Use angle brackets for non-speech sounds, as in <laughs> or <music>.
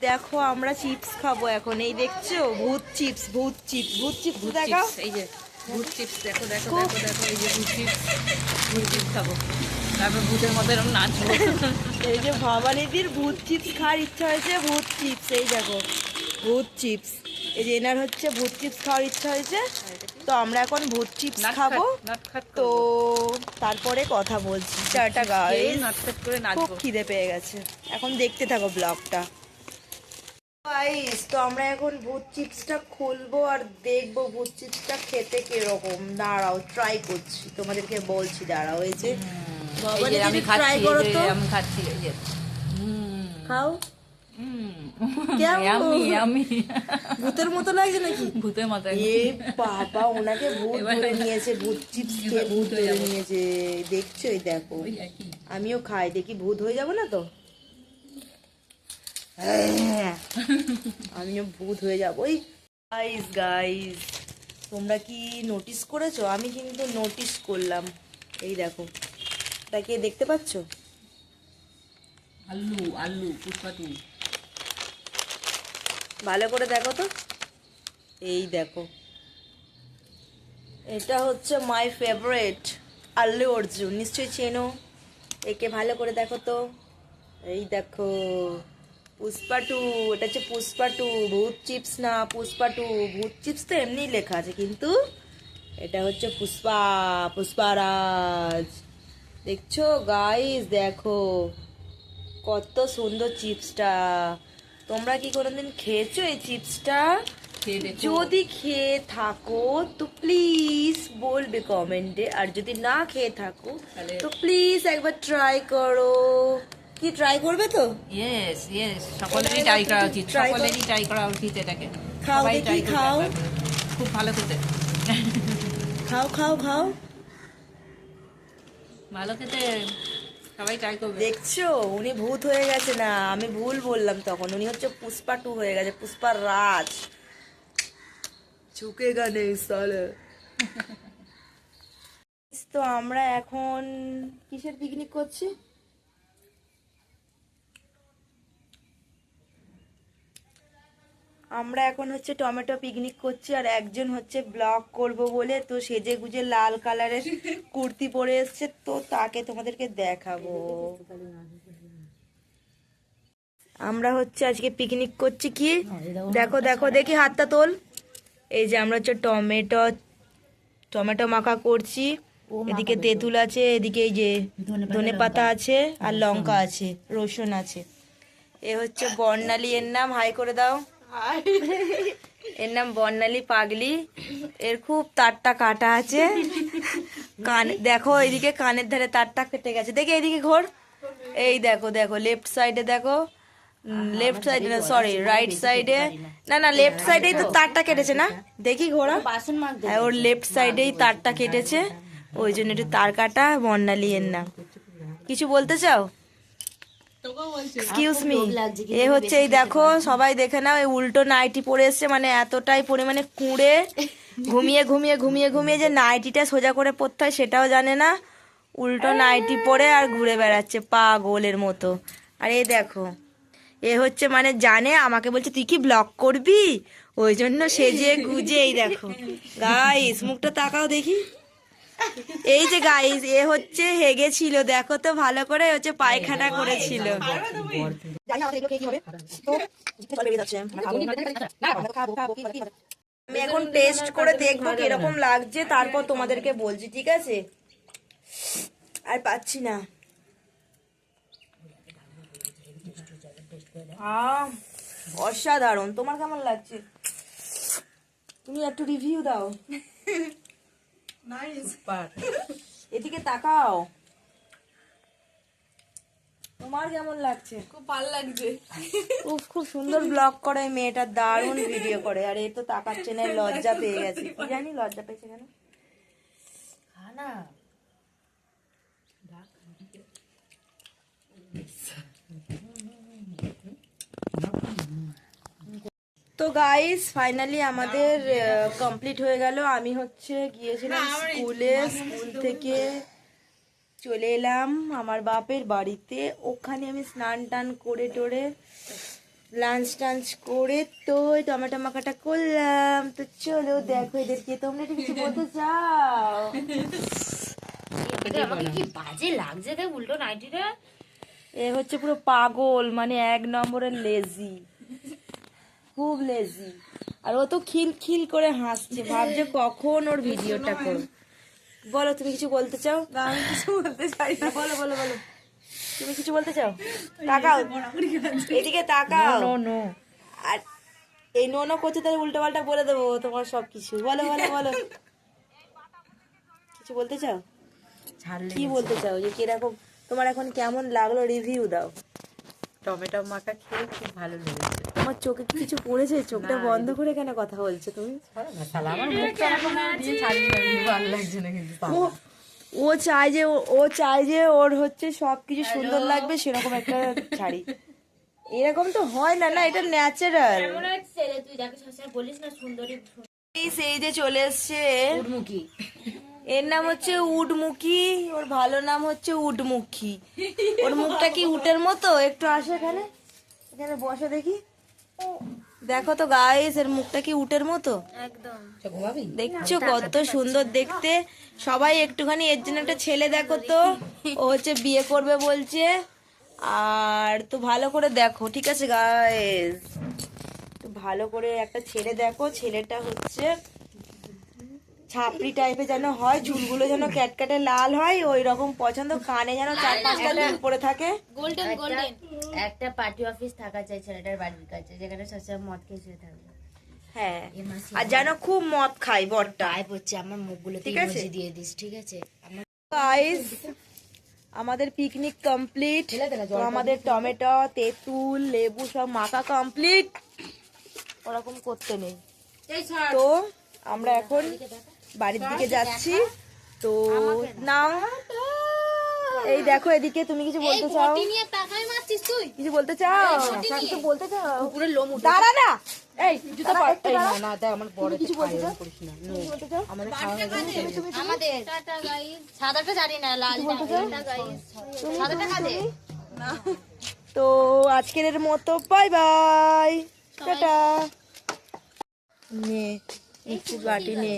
দেখো আমরা চিপস খাব এখন। এই দেখছ? ভূত চিপস ভূত চিপস ভূত চিপস দেখা এই যে ভূত চিপস দেখো দেখো দেখো দেখো এই যে ভূত চিপস ভূত চিপস খাব। তারপর ভূতের মতো এরকম নাচবো। <laughs> এই যে ভবানীদির ভূত চিপস খাওয়ার ইচ্ছা হয়েছে ভূত চিপস এই দেখো ভূত চিপস। এই যে এনার হচ্ছে ভূত চিপস খাওয়ার ইচ্ছা হয়েছে। তো আমরা এখন ভূত চিপস খাব। তো তারপরে কথা বলছি। নাটখাট করে খুব খিদে পেয়ে গেছে। এখন দেখতে থাকো ব্লগটা। গাইস তো আমরা এখন ভূত চিপসটা খুলবো আর দেখব ভূত চিপসটা খেতে কীরকম। দাঁড়াও ট্রাই করছি। তোমাদেরকে বলছি দাঁড়াও এই যে আমি খাচ্ছি আমি খাচ্ছি খাও। ভূতের মতো লাগছে নাকি? ভূতের মতো এ বাবা ওনাকে ভূত ধরে নিয়েছে ভূত চিপস খেয়ে ভূত হয়ে ধরে নিয়েছে। দেখছ এই দেখো। আমিও খাই দেখি ভূত হয়ে যাব না তো। আমিও ভূত হয়ে যাব। ওই গাইস গাইস তোমরা কি নোটিস করেছ? আমি কিন্তু নোটিস করলাম। এই দেখো তাকে দেখতে পাচ্ছো? আলু আলু পুষ্পাটু ভালো করে দেখো তো। এই দেখো। এটা হচ্ছে মাই ফেভারিট আল্লু অর্জুন। নিশ্চয়ই চেনো? একে ভালো করে দেখো তো। এই দেখো। পুষ্পা টু এটা হচ্ছে পুষ্পা টু ভূত চিপস না পুষ্পা টু ভূত চিপস তো এমনিই লেখা আছে কিন্তু এটা হচ্ছে পুষ্পা পুষ্পারাজ। দেখছ? গাইস দেখো। কত সুন্দর চিপসটা। তোমরা কি কোনোদিন খেয়েছো এই চিপসটা? যদি খেয়ে থাকো তো প্লিজ বলবে কমেন্টে আর যদি না খেয়ে থাকো তো প্লিজ একবার ট্রাই করো। কি ট্রাই করবে তো? ইয়েস ইয়েস সকলেরই ট্রাই করা উচিত সকলেরই ট্রাই করা উচিত এটাকে। খাও দেখি, খাও। খুব ভালো খেতে। খাও খাও খাও। ভালো খেতে সবাই ট্রাই করবে। দেখছ উনি ভূত হয়ে গেছে না আমি ভুল বললাম তখন। উনি হচ্ছে পুষ্পা টু হয়ে গেছে পুষ্পার রাজ। চুকে গানে সালে। <laughs> তো আমরা এখন কিসের পিকনিক করছি? আমরা এখন হচ্ছে টমেটো পিকনিক করছি আর একজন হচ্ছে ব্লগ করব বলে তো সেজে গুজে লাল কালারের কুর্তি পরে এসছে তো তাকে তোমাদেরকে দেখাবো। আমরা হচ্ছে আজকে পিকনিক করছি কি? দেখো দেখো দেখি হাতটা তোল। এই যে আমরা হচ্ছে টমেটো টমেটো মাখা করছি। এদিকে তেঁতুল আছে এদিকে এই যে ধনে পাতা আছে আর লঙ্কা আছে রসুন আছে। এ হচ্ছে বর্ণালী এর নাম হাই করে দাও। এর নাম বর্ণালী পাগলি। এর খুব তারটা কাটা আছে। কান দেখো এদিকে কানের ধারে তারটা কেটে গেছে। দেখে এদিকে ঘোর। এই দেখো দেখো লেফট সাইডে দেখো। লেফট সাইডে না সরি রাইট সাইডে না। না লেফট সাইডেই তো তারটা কেটেছে না? দেখি ঘোড়া হ্যাঁ ওর লেফট সাইডেই তারটা কেটেছে। ওই জন্য একটু তার কাটা বর্ণালী এর নাম। কিছু বলতে চাও? এক্সকিউজ মি এ হচ্ছে এই দেখো সবাই দেখে নাও এই উল্টো নাইটি পরে এসছে মানে এতটাই পরিমাণে কুঁড়ে। ঘুমিয়ে ঘুমিয়ে ঘুমিয়ে ঘুমিয়ে যে নাইটিটা সোজা করে পরতে হয় সেটাও জানে না। উল্টো নাইটি পরে আর ঘুরে বেড়াচ্ছে পা গোলের মতো। আর এই দেখো এ হচ্ছে মানে জানে আমাকে বলছে তুই কি ব্লক করবি? ওই জন্য সেজে গুজে এই দেখো। <laughs> গাইস মুখটা তাকাও দেখি। এই যে গাইস এ হচ্ছে হেগে ছিল দেখো তো ভালো করে হচ্ছে পায়খানা করেছিল। আমি এখন টেস্ট করে দেখব কীরকম লাগছে তারপর তোমাদেরকে বলছি ঠিক আছে? আর পাচ্ছি না। অসাধারণ। তোমার কেমন লাগছে? তুমি একটু রিভিউ দাও। এদিকে তাকাও। তোমার কেমন লাগছে? খুব ভালো লাগছে। খুব খুব সুন্দর ব্লগ করে মেয়েটা দারুণ ভিডিও করে। আর এ তো তাকাচ্ছে না লজ্জা পেয়ে গেছে। কি জানি লজ্জা পেয়েছে কেন? তো গাইস ফাইনালি আমাদের কমপ্লিট হয়ে গেল। আমি হচ্ছে গিয়েছিলাম স্কুলে স্কুল থেকে চলে এলাম আমার বাপের বাড়িতে। ওখানে আমি স্নান টান করে টোরে লাঞ্চ টাঞ্চ করে তো টমেটো মাখাটা করলাম। তো চলো দেখো এদেরকে তোমরা একটু কিছু বলতে চাও? আমাকে কি বাজে লাগছে তাই উল্টো নাইটিটা। এ হচ্ছে পুরো পাগল মানে এক নম্বরের লেজি খুব লেজি আর ও তো খিল খিল করে হাসছে। ভাবছে কখন ওর ভিডিওটা করো বলো তুমি কিছু বলতে চাও? আমি কিছু বলতে চাই না। বলো বলো বলো। তুমি কিছু বলতে চাও? তাকাও। এদিকে তাকাও। নো নো আর এই নো নো করছে তাহলে উল্টো পাল্টা বলে দেবো তোমার সব কিছু বলো বলো বলো। কিছু বলতে চাও? কি বলতে চাও? যে কীরকম তোমার এখন কেমন লাগল রিভিউ দাও। টমেটো মাখা খেয়ে খুব ভালো লেগেছে। তোমার চোখে কি কিছু পড়েছে? চোখটা বন্ধ করে কেন কথা বলছো তুমি? ভালো লাগছে না কিন্তু ও ও চায় যে ও- ও চায় যে ওর হচ্ছে সবকিছু সুন্দর লাগবে সেরকম একটা শাড়ি। এরকম তো হয় না না এটা ন্যাচারাল ছেলে? তুই যাকে সবসময় বলিস না সুন্দরী সেই যে চলে এসছে। মুখী এর নাম হচ্ছে উডমুখী ওর ভালো নাম হচ্ছে উডমুখী ওর মুখটা কি উটের মতো? একটু আসো এখানে। এখানে বসে দেখি। দেখো তো গাইস এর মুখটা কি উটের মতো? একদম। দেখছ কত সুন্দর দেখতে। সবাই একটুখানি এর জন্য একটা ছেলে দেখো তো। ও হচ্ছে বিয়ে করবে বলছে। আর তো ভালো করে দেখো ঠিক আছে গাইস তো ভালো করে একটা ছেলে দেখো। ছেলেটা হচ্ছে ছাপড়ি টাইপের যেন হয় চুলগুলো যেন ক্যাটকাটে লাল হয় ওই রকম পছন্দ কানে যেন চার পাঁচটা চুল পড়ে থাকে। Golden golden. একটা পার্টি অফিস থাকা চাই ছেলেটার বাড়ির কাছে যেখানে সবসময় মদ খেয়ে শুয়ে থাকবে। হ্যাঁ আর যেন খুব মদ খায় বরটা। টাইপ হচ্ছে আমার মুখগুলোতে ঠিক আছে। দিয়ে দিস ঠিক আছে? আমার গাইস আমাদের পিকনিক কমপ্লিট তো আমাদের টমেটো তেঁতুল লেবু সব মাখা কমপ্লিট ওরকম করতে নেই। তো আমরা এখন বাড়ির দিকে যাচ্ছি। তো নাও। এই দেখো এদিকে তুমি কিছু বলতে চাও? নিয়ে টাকায় মারছিস তুই? কিছু বলতে চাও? কিছু বলতে চাও? পুরো লোম দাঁড়া না। এই জুতো পর। এই না না দেখ আমার বড় কিছু বলতে চাও? কিছু বলতে চাও? আমাদের খাওয়া গেছে আমাদের। টাটা গাইস সাদাটা জানি না লাল টাটা গাইস সাদাটা কাদে তো আজকের মতো বাই বাই টাটা। নে একটু বাটি নে।